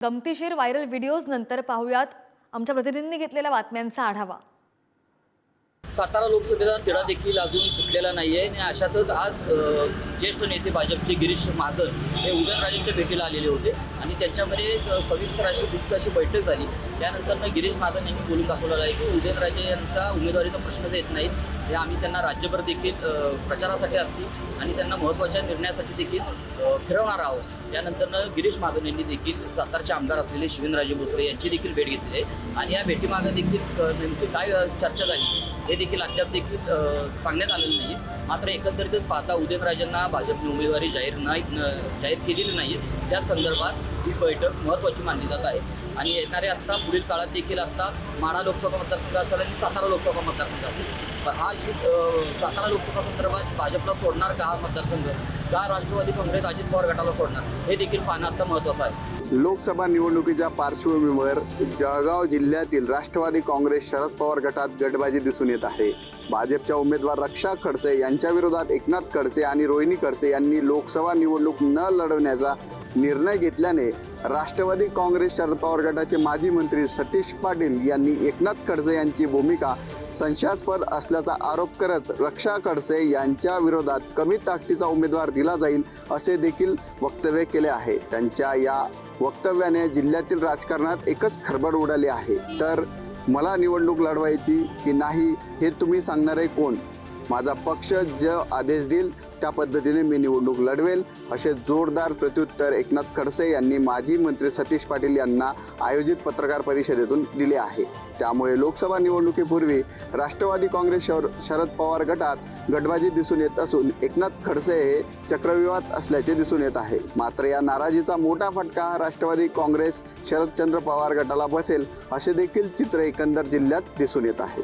गमतीशीर viral videos नंतर पाहूयात. आमच्या प्रतिनिधींनी घेतलेल्या बातम्यांचा आढावा. सातारा लोकसभेचा तिढा देखील अजून सुटलेला नाही आहे आणि अशातच आज ज्येष्ठ नेते भाजपचे गिरीश महाजन हे उदयनराजेंच्या भेटीला आलेले होते आणि त्यांच्यामध्ये सविस्तर अशी गुप्त अशी बैठक झाली. त्यानंतर गिरीश महाजन यांनी बोलून दाखवलेला आहे की उदयनराजे यांचा उमेदवारीचा प्रश्नच येत नाही हे आम्ही त्यांना राज्यभर देखील प्रचारासाठी असतील आणि त्यांना महत्त्वाच्या निर्णयासाठी देखील फिरवणार आहोत. त्यानंतर गिरीश महाजन यांनी देखील सातारचे आमदार असलेले शिवेंद्रराजे भोसले यांची देखील भेट घेतली आहे. आणि या भेटीमागं देखील नेमकी काय चर्चा झाली हे देखील अद्याप देखील सांगण्यात आलेलं नाही मात्र एकंदरीतच पाहता उदयनराजांना भाजपने उमेदवारी जाहीर नाही जाहीर केलेली नाही त्या संदर्भात ही बैठक महत्त्वाची मानली जात आहे. आणि येणारे आत्ता पुढील काळात देखील आत्ता माढा लोकसभा मतदारसंघ असेल आणि सातारा लोकसभा मतदारसंघ असेल. हा शि सातारा लोकसभा संदर्भात भाजपला सोडणार का हा मतदारसंघ? का राष्ट्रवादी काँग्रेस अजित पवार गटाला सोडणार? हे देखील पाहणं आता महत्त्वाचं आहे. लोकसभा निवडणुकीच्या पार्श्वभूमीवर जळगाव जिल्ह्यातील राष्ट्रवादी काँग्रेस शरद पवार गटात गटबाजी दिसून येत आहे. भाजपच्या उमेदवार रक्षा खडसे यांच्या विरोधात एकनाथ खडसे आणि रोहिणी खडसे यांनी लोकसभा निवडणूक न लढवण्याचा निर्णय घेतल्याने राष्ट्रवादी काँग्रेस शरद पवार गटाचे माजी मंत्री सतीश पाटील यांनी एकनाथ खडसे यांची भूमिका संशयास्पद असल्याचा आरोप करत रक्षा खडसे यांच्या विरोधात कमी ताकदीचा उमेदवार दिला जाईल असे देखील वक्तव्य केले आहे. त्यांच्या या वक्तव्याने जिल्ह्यातील राजकारणात एकच खरबड उडाली आहे. तर मला निवडणूक लढवायची की नाही हे तुम्ही सांगणारे कोण? माझा पक्ष जे आदेश देईल त्या पद्धतीने मी निवडणूक लढवेल. असे जोरदार प्रत्युत्तर एकनाथ खडसे यांनी माजी मंत्री सतीश पाटील यांना आयोजित पत्रकार परिषदेतून दिले आहे. त्यामुळे लोकसभा निवडणुकीपूर्वी राष्ट्रवादी काँग्रेस शर शरद पवार गटात गटबाजी दिसून येत असून एकनाथ खडसे हे चक्रव्यूहात असल्याचे दिसून येत आहे. मात्र या नाराजीचा मोठा फटका हा राष्ट्रवादी काँग्रेस शरदचंद्र पवार गटाला बसेल असे देखील चित्र एकंदर जिल्ह्यात दिसून येत आहे.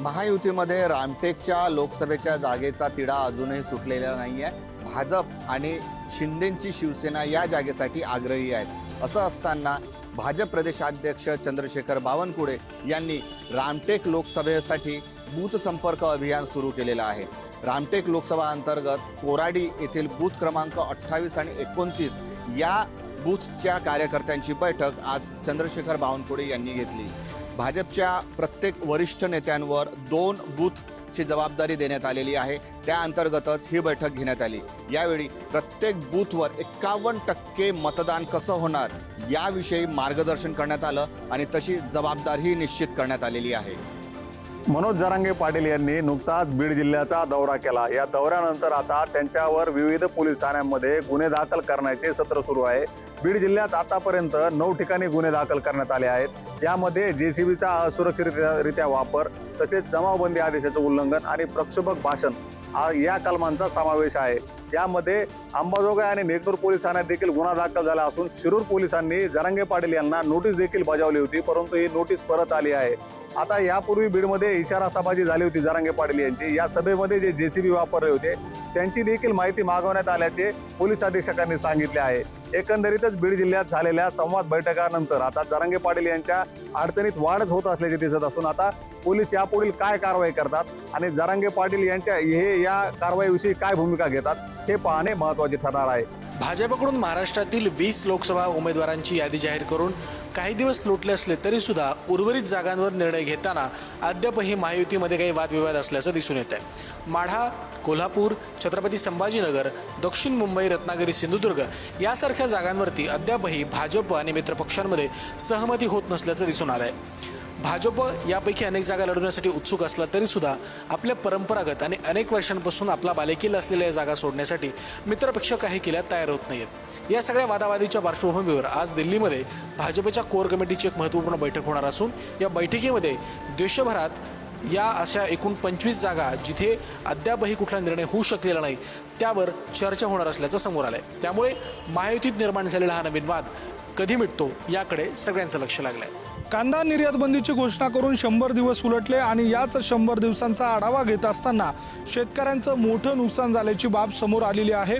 महायुतीमध्ये रामटेकच्या लोकसभेच्या जागेचा तिढा अजूनही सुटलेला नाही आहे भाजप आणि शिंदेंची शिवसेना या जागेसाठी आग्रही आहेत. असं असताना भाजप प्रदेशाध्यक्ष चंद्रशेखर बावनकुळे यांनी रामटेक लोकसभेसाठी बूथ संपर्क अभियान सुरू केलेलं आहे. रामटेक लोकसभा अंतर्गत कोराडी येथील बूथ क्रमांक अठ्ठावीस आणि एकोणतीस या बूथच्या कार्यकर्त्यांची बैठक आज चंद्रशेखर बावनकुळे यांनी घेतली. भाजपच्या प्रत्येक वरिष्ठ नेत्यांवर दोन बूथची जबाबदारी देण्यात आलेली आहे. त्या अंतर्गतच ही बैठक घेण्यात आली. यावेळी प्रत्येक बूथवर एक्कावन्न टक्के मतदान कसं होणार याविषयी मार्गदर्शन करण्यात आलं आणि तशी जबाबदारीही निश्चित करण्यात आलेली आहे. मनोज जरांगे पाटील यांनी नुकताच बीड जिल्ह्याचा दौरा केला. या दौऱ्यानंतर आता त्यांच्यावर विविध पोलीस ठाण्यांमध्ये गुन्हे दाखल करण्याचे सत्र सुरू आहे. बीड जिल्ह्यात आतापर्यंत नऊ ठिकाणी गुन्हे दाखल करण्यात आले आहेत. यामध्ये जेसीबीचा असुरक्षितरित्या वापर तसेच जमावबंदी आदेशाचं उल्लंघन आणि प्रक्षोभक भाषण हा- या कलमांचा समावेश आहे. यामध्ये अंबाजोगाई आणि नेकनूर पोलीस ठाण्यात देखील गुन्हा दाखल झाला असून शिरूर पोलिसांनी जरांगे पाटील यांना नोटीस देखील बजावली होती परंतु ही नोटीस परत आली आहे. आता यापूर्वी बीडमध्ये इशारा सभाजी झाली होती जरांगे पाटील यांची. या सभेमध्ये जे जेसीबी वापरले होते त्यांची देखील माहिती मागवण्यात आल्याचे पोलीस अधीक्षकांनी सांगितले आहे. एकंदरीतच बीड जिल्ह्यात झालेल्या संवाद बैठकानंतर आता जरांगे पाटील यांच्या अडचणीत वाढच होत असल्याचे दिसत असून आता पोलीस यापुढील काय कारवाई करतात आणि जरांगे पाटील यांच्या हे या कारवाईविषयी काय भूमिका घेतात हे पाहणे महत्त्वाचे ठरणार आहे. भाजपकडून महाराष्ट्रातील वीस लोकसभा उमेदवारांची यादी जाहीर करून काही दिवस लोटले असले तरी सुद्धा उर्वरित जागांवर निर्णय घेताना अद्यापही महायुतीमध्ये काही वादविवाद असल्याचं दिसून येत आहे माढा कोल्हापूर छत्रपती संभाजीनगर दक्षिण मुंबई रत्नागिरी सिंधुदुर्ग यासारख्या जागांवरती अद्यापही भाजप आणि मित्रपक्षांमध्ये सहमती होत नसल्याचं दिसून आलं आहे भाजप यापैकी अनेक जागा लढवण्यासाठी उत्सुक असला तरी सुद्धा आपल्या परंपरागत आणि अनेक वर्षांपासून आपला बालेकिल्ला असलेल्या जागा सोडण्यासाठी मित्रपक्ष काही केल्या तयार होत नाहीत या सगळ्या वादावादीच्या पार्श्वभूमीवर आज दिल्लीमध्ये भाजपच्या कोर कमिटीची एक महत्त्वपूर्ण बैठक होणार असून या बैठकीमध्ये देशभरात या अशा एकूण पंचवीस जागा जिथे अद्यापही कुठला निर्णय होऊ शकलेला नाही त्यावर चर्चा होणार असल्याचं समोर आलंय. त्यामुळे महायुतीत निर्माण झालेला हा नवीन वाद कधी मिटतो याकडे सगळ्यांचं लक्ष लागलं आहे कांदा निर्यात बंदीची घोषणा करून शंभर दिवस उलटले आणि याच शंभर दिवसांचा आढावा घेत असताना शेतकऱ्यांचं मोठं नुकसान झाल्याची बाब समोर आलेली आहे.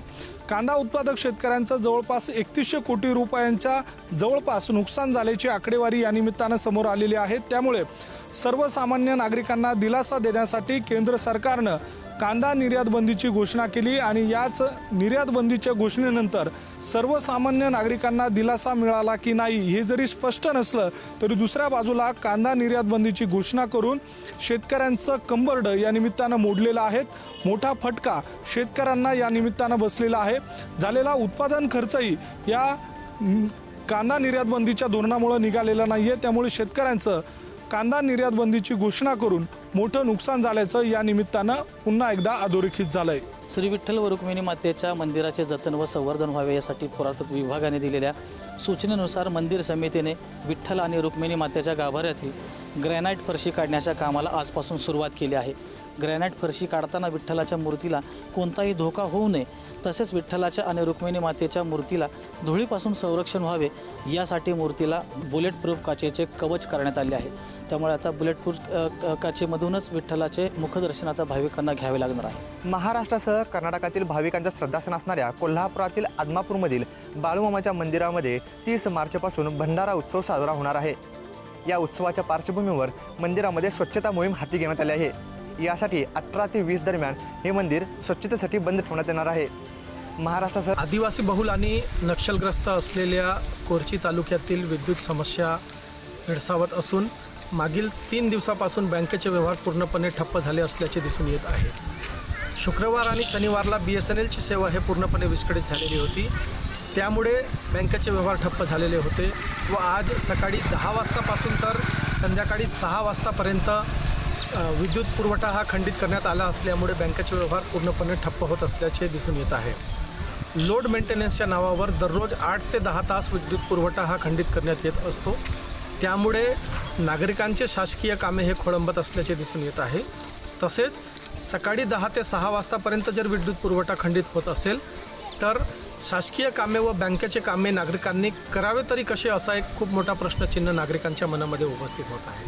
कांदा उत्पादक शेतकऱ्यांचं जवळपास एकतीसशे कोटी रुपयांच्या जवळपास नुकसान झाल्याची आकडेवारी या निमित्तानं समोर आलेली आहे. त्यामुळे सर्वसामान्य नागरिकांना दिलासा देण्यासाठी केंद्र सरकारनं कांदा निर्यात बंदीची घोषणा केली आणि याच निर्यात बंदीच्या घोषणेनंतर सर्वसामान्य नागरिकांना दिलासा मिळाला की नाही हे जरी स्पष्ट नसलं तरी दुसऱ्या बाजूला कांदा निर्यात बंदीची घोषणा करून शेतकऱ्यांचं कंबरड या निमित्तानं मोडलेलं आहे मोठा फटका शेतकऱ्यांना या निमित्तानं बसलेला आहे. झालेला उत्पादन खर्चही या कांदा निर्यात बंदीच्या धोरणामुळे निघालेला नाही आहे त्यामुळे शेतकऱ्यांचं कांदा निर्यात बंदीची घोषणा करून मोठं नुकसान झाल्याचं या निमित्तानं पुन्हा एकदा अधोरेखित झालंय. श्री विठ्ठल व रुक्मिणी मातेच्या मंदिराचे जतन व संवर्धन व्हावे यासाठी पुरातत्व विभागाने दिलेल्या सूचनेनुसार मंदिर समितीने विठ्ठल आणि रुक्मिणी मातेच्या गाभाऱ्यातील ग्रॅनाईट फरशी काढण्याच्या कामाला आजपासून सुरुवात केली आहे. ग्रॅनाईट फरशी काढताना विठ्ठलाच्या मूर्तीला कोणताही धोका होऊ नये तसेच विठ्ठलाच्या आणि रुक्मिणी मातेच्या मूर्तीला धुळीपासून संरक्षण व्हावे यासाठी मूर्तीला बुलेट प्रूफ काचेचे कवच करण्यात आले आहे. त्यामुळे आता बुलेट प्रूफ अ, क- काचेमधूनच विठ्ठलाचे मुखदर्शन आता भाविकांना घ्यावे लागणार आहे. महाराष्ट्रासह कर्नाटकातील भाविकांच्या श्रद्धास्थान असणाऱ्या कोल्हापुरातील आदमापूरमधील बाळूमामाच्या मंदिरामध्ये तीस मार्चपासून भंडारा उत्सव साजरा होणार आहे. या उत्सवाच्या पार्श्वभूमीवर मंदिरामध्ये स्वच्छता मोहीम हाती घेण्यात आली आहे. यासाठी अठरा ते वीस दरम्यान हे मंदिर स्वच्छतेसाठी बंद ठेवण्यात येणार आहे. महाराष्ट्रासह आदिवासी बहुल आणि नक्षलग्रस्त असलेल्या कोरची तालुक्यातील विद्युत समस्या भेडसावत असून मागील तीन दिवसापासून बँकेचे व्यवहार पूर्णपणे ठप्प झाले असल्याचे दिसून येत आहे. शुक्रवार आणि शनिवारला बी एस एन एलची सेवा हे पूर्णपणे विस्कळीत झालेली होती. त्यामुळे बँकेचे व्यवहार ठप्प झालेले होते व आज सकाळी दहा वाजतापासून तर संध्याकाळी सहा वाजतापर्यंत विद्युत पुरवठा हा खंडित करण्यात आला असल्यामुळे बँकेचे व्यवहार पूर्णपणे ठप्प होत असल्याचे दिसून येत आहे. लोड मेंटेनन्सच्या नावावर दररोज आठ ते दहा तास विद्युत पुरवठा हा खंडित करण्यात येत असतो. त्यामुळे नागरिकांचे शासकीय कामे हे खोळंबत असल्याचे दिसून येत आहे. तसेच सकाळी दहा ते सहा वाजतापर्यंत जर विद्युत पुरवठा खंडित होत असेल तर शासकीय कामे व बँकेचे कामे नागरिकांनी करावे तरी कसे असा एक खूप मोठा प्रश्नचिन्ह नागरिकांच्या मनामध्ये उपस्थित होत आहे.